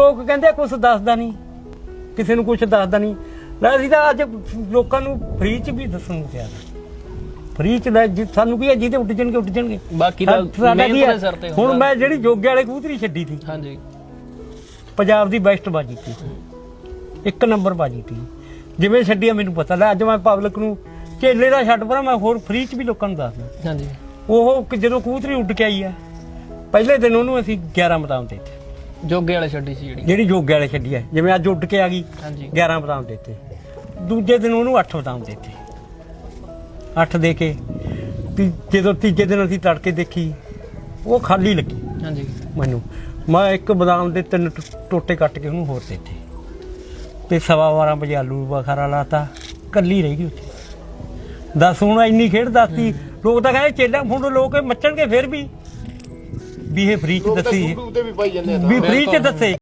ਲੋਕ ਕਹਿੰਦੇ ਕੁਝ ਦੱਸਦਾ ਨਹੀਂ ਕਿਸੇ ਨੂੰ ਕੁਝ ਦੱਸਦਾ ਨਹੀਂ। ਲੈ ਅਸੀਂ ਤਾਂ ਅੱਜ ਲੋਕਾਂ ਨੂੰ ਫ੍ਰੀ ਚ ਵੀ ਦੱਸਣ ਨੂੰ ਤਿਆਰ ਫ੍ਰੀ ਚ ਲੈ ਜਿ- ਸਾਨੂੰ ਕੀ ਹੈ ਜਿਹਦੇ ਉੱਡ ਜਾਣਗੇ ਉੱਡ ਜਾਣਗੇ। ਬਾਕੀ ਤਾਂ ਸਾਡਾ ਕੀ ਹੈ? ਦੇ ਸਿਰ ਤੇ ਹੁਣ। ਮੈਂ ਜਿਹੜੀ ਜੋਗੇ ਵਾਲੇ ਕਬੂਤਰੀ ਛੱਡੀ ਸੀ ਹਾਂਜੀ। ਪੰਜਾਬ ਦੀ ਬੈਸਟ ਬਾਜੀ ਸੀ। ਇੱਕ ਨੰਬਰ ਬਾਜੀ ਸੀ। ਜਿਵੇਂ ਛੱਡੀ ਮੈਨੂੰ ਪਤਾ। ਲੈ ਅੱਜ ਮੈਂ ਪਬਲਿਕ ਨੂੰ ਕੇਲੇ ਦਾ ਛੱਡ ਪਰਾਂ ਮੈਂ ਹੋਰ ਫ੍ਰੀ ਚ ਵੀ ਲੋਕਾਂ ਨੂੰ ਦੱਸਦਾ। ਹਾਂਜੀ। ਉਹ ਜਦੋਂ ਕਬੂਤਰੀ ਉੱਡ ਕੇ ਆਈ ਆ ਪਹਿਲੇ ਦਿਨ ਉਹਨੂੰ ਅਸੀਂ 11 ਬਦਾਮ ਦਿੱਤੇ। ਜੋਗੇ ਵਾਲੇ ਛੱਡੀ ਸੀ ਜਿਹੜੀ। ਜਿਹੜੀ ਜੋਗੇ ਵਾਲੇ ਛੱਡੀ ਆ ਜਿਵੇਂ ਅੱਜ ਉੱਡ ਕੇ ਆ ਗਈ ਹਾਂਜੀ। 11 ਬਦਾਮ ਦਿੱਤੇ। ਦੂਜੇ ਦਿਨ ਉਹਨੂੰ 8 ਬਦਾਮ ਦਿੱਤੇ। 8 ਦੇ ਕੇ ਤੀ- ਜਦੋਂ ਤੀਜੇ ਦਿਨ ਅਸੀਂ ਤੜਕੇ ਦੇਖੀ ਉਹ ਖਾਲੀ ਲੱਗੀ ਹਾਂਜੀ। ਮੈਨੂੰ। ਮੈਂ ਇੱਕ ਬਦਾਮ ਦੇ ਤਿੰਨ ਟੁ- ਟੋਟੇ ਕੱਟ ਕੇ ਉਹਨੂੰ ਹੋਰ ਦਿੱਤੇ। ਤੇ ਸਵਾ 12 ਵਜੇ ਆਲੂ ਬਖਾਰਾ ਲਾਤਾ ਕੱਲੀ ਰਹਿ ਗਈ ਉੱਥੇ। ਦੱਸ ਹੁਣ ਇੰਨੀ ਖੇਡ ਦੱਸਤੀ। ਲੋਕ ਤਾਂ ਕਹਿੰਦੇ ਚੇਲਾ ਫੁੰਡ ਲੋਕ ਇਹ ਮੱਚਣਗੇ ਫਿਰ ਵੀ। ਵੀ ਇਹ ਫ੍ਰੀ ਚ ਦੱਸੀ ਉੱਤੇ ਵੀ ਪਾਈ ਜਾਂਦੇ ਆ ਤਾਂ। ਵੀ ਫ੍ਰੀ ਚ ਦੱਸੇ